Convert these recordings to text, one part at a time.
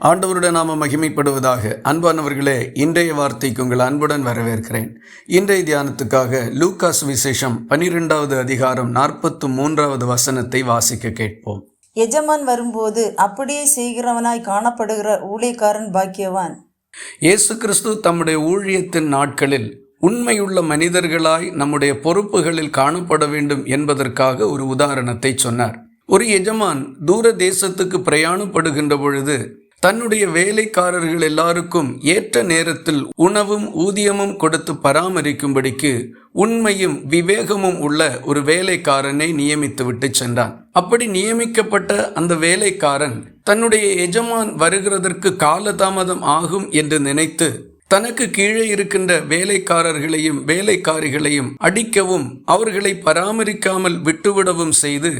ஆண்டவருடைய நாம மகிமைப்படுவதாக. அன்பானவர்களே இன்றைய வார்த்தைக்கு உங்கள் அன்புடன் வரவேற்கிறேன். இன்றைய தியானத்துக்காக லூகாஸ் விசேஷம் பனிரெண்டாவது அதிகாரம் நாற்பத்து மூன்றாவது வசனத்தை வாசிக்க கேட்போம். எஜமான் வரும்போது அப்படியே செய்கிறவனாய் காணப்படுகிற ஊழியக்காரன் பாக்கியவான். இயேசு கிறிஸ்து தம்முடைய ஊழியத்தின் நாட்களில் உண்மையுள்ள மனிதர்களாய் நம்முடைய பொறுப்புகளில் காணப்பட வேண்டும் என்பதற்காக ஒரு உதாரணத்தை சொன்னார். ஒரு எஜமான் தூர தேசத்துக்கு பிரயாணப்படுகின்ற பொழுது தன்னுடைய வேலைக்காரர்கள் எல்லாருக்கும் ஏற்ற நேரத்தில் உணவும் ஊதியமும் கொடுத்து பராமரிக்கும்படிக்கு உண்மையும் விவேகமும் உள்ள ஒரு வேலைக்காரனை நியமித்து விட்டு சென்றான். அப்படி நியமிக்கப்பட்ட அந்த வேலைக்காரன் தன்னுடைய எஜமான் வருகிறதற்கு காலதாமதம் ஆகும் என்று நினைத்து தனக்கு கீழே இருக்கின்ற வேலைக்காரர்களையும் வேலைக்காரிகளையும் அடிக்கவும் அவர்களை பராமரிக்காமல் விட்டுவிடவும் செய்து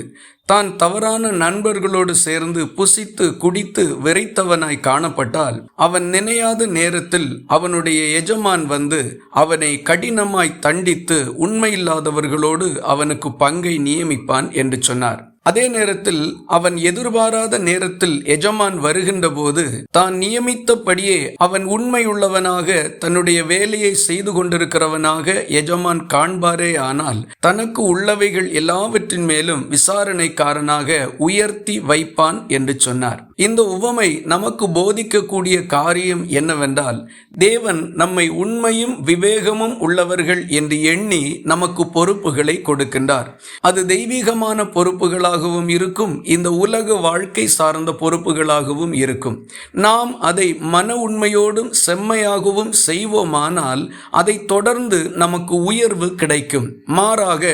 தான் தவறான நண்பர்களோடு சேர்ந்து புசித்து குடித்து வெறித்தவனாய் காணப்பட்டால் அவன் நினையாத நேரத்தில் அவனுடைய எஜமான் வந்து அவனை கடினமாய் தண்டித்து உண்மையில்லாதவர்களோடு அவனுக்கு பங்கை நியமிப்பான் என்று சொன்னார். அதே நேரத்தில் அவன் எதிர்பாராத நேரத்தில் எஜமான் வருகின்ற போது தான் நியமித்தபடியே அவன் உண்மையுள்ளவனாக தன்னுடைய வேலையை செய்து கொண்டிருக்கிறவனாக எஜமான் காண்பாரே ஆனால் தனக்கு உள்ளவைகள் எல்லாவற்றின் மேலும் விசாரணைக்காரனாக உயர்த்தி வைப்பான் என்று சொன்னார். இந்த உவமை நமக்கு போதிக்கக்கூடிய காரியம் என்னவென்றால் தேவன் நம்மை உண்மையும் விவேகமும் உள்ளவர்கள் என்று எண்ணி நமக்கு பொறுப்புகளை கொடுக்கின்றார். அது தெய்வீகமான பொறுப்புகளாக பொறுப்புகளாகவும் இருக்கும் இந்த உலக வாழ்க்கை சார்ந்த பொறுப்புகளாகவும் இருக்கும். நாம் அதை மன உண்மையோடும் செம்மையாகவும் செய்வோமானால் அதை தொடர்ந்து நமக்கு உயர்வு கிடைக்கும். மாறாக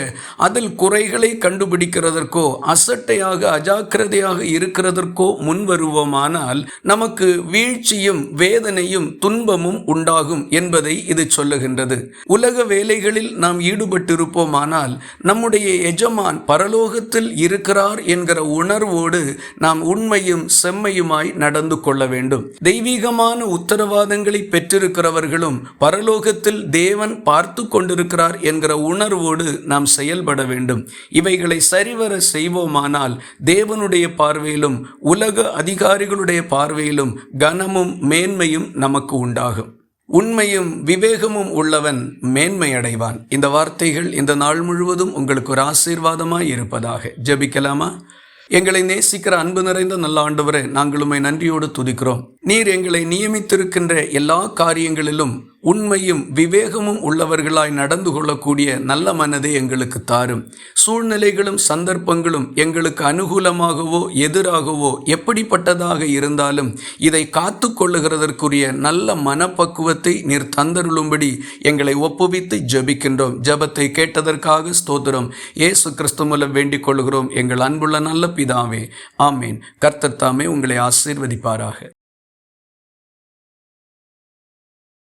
அதில் குறைகளை கண்டுபிடிக்கிறதற்கோ அசட்டையாக அஜாக்கிரதையாக இருக்கிறதற்கோ முன்வருவோமானால் நமக்கு வீழ்ச்சியும் வேதனையும் துன்பமும் உண்டாகும் என்பதை இது சொல்லுகின்றது. உலக வேலைகளில் நாம் ஈடுபட்டிருப்போமானால் நம்முடைய எஜமான் பரலோகத்தில் இருக்கிற இருக்கிறார் என்கிற உணர்வோடு நாம் உண்மையும் செம்மையுமாய் நடந்து கொள்ள வேண்டும். தெய்வீகமான உத்தரவாதங்களை பெற்றிருக்கிறவர்களும் பரலோகத்தில் தேவன் பார்த்து கொண்டிருக்கிறார் என்கிற உணர்வோடு நாம் செயல்பட வேண்டும். இவைகளை சரிவர செய்வோமானால் தேவனுடைய பார்வையிலும் உலக அதிகாரிகளுடைய பார்வையிலும் கனமும் மேன்மையும் நமக்கு உண்டாகும். உண்மையும் விவேகமும் உள்ளவன் மேன்மை அடைவான் இந்த வார்த்தைகள் இந்த நாள் முழுவதும் உங்களுக்கு ஒரு ஆசீர்வாதமாய் இருப்பதாக. ஜபிக்கலாமா? எங்களை நேசிக்கிற அன்பு நிறைந்த நல்ல ஆண்டவரே நாங்களுமை நன்றியோடு துதிக்கிறோம். நீர் எங்களை நியமித்திருக்கின்ற எல்லா காரியங்களிலும் உண்மையும் விவேகமும் உள்ளவர்களாய் நடந்து கொள்ளக்கூடிய நல்ல மனதை எங்களுக்கு தாரும். சூழ்நிலைகளும் சந்தர்ப்பங்களும் எங்களுக்கு அனுகூலமாகவோ எதிராகவோ எப்படிப்பட்டதாக இருந்தாலும் இதை காத்து கொள்ளுகிறதற்குரிய நல்ல மனப்பக்குவத்தை நீர் தந்தருளும்படி எங்களை ஒப்புவித்து ஜபிக்கின்றோம். ஜபத்தை கேட்டதற்காக ஸ்தோத்திரம். ஏசு கிறிஸ்து மூலம் வேண்டிக் கொள்கிறோம் எங்கள் அன்புள்ள நல்ல பிதாவே ஆமேன். கர்த்தர் தாமே உங்களை ஆசீர்வதிப்பாராக.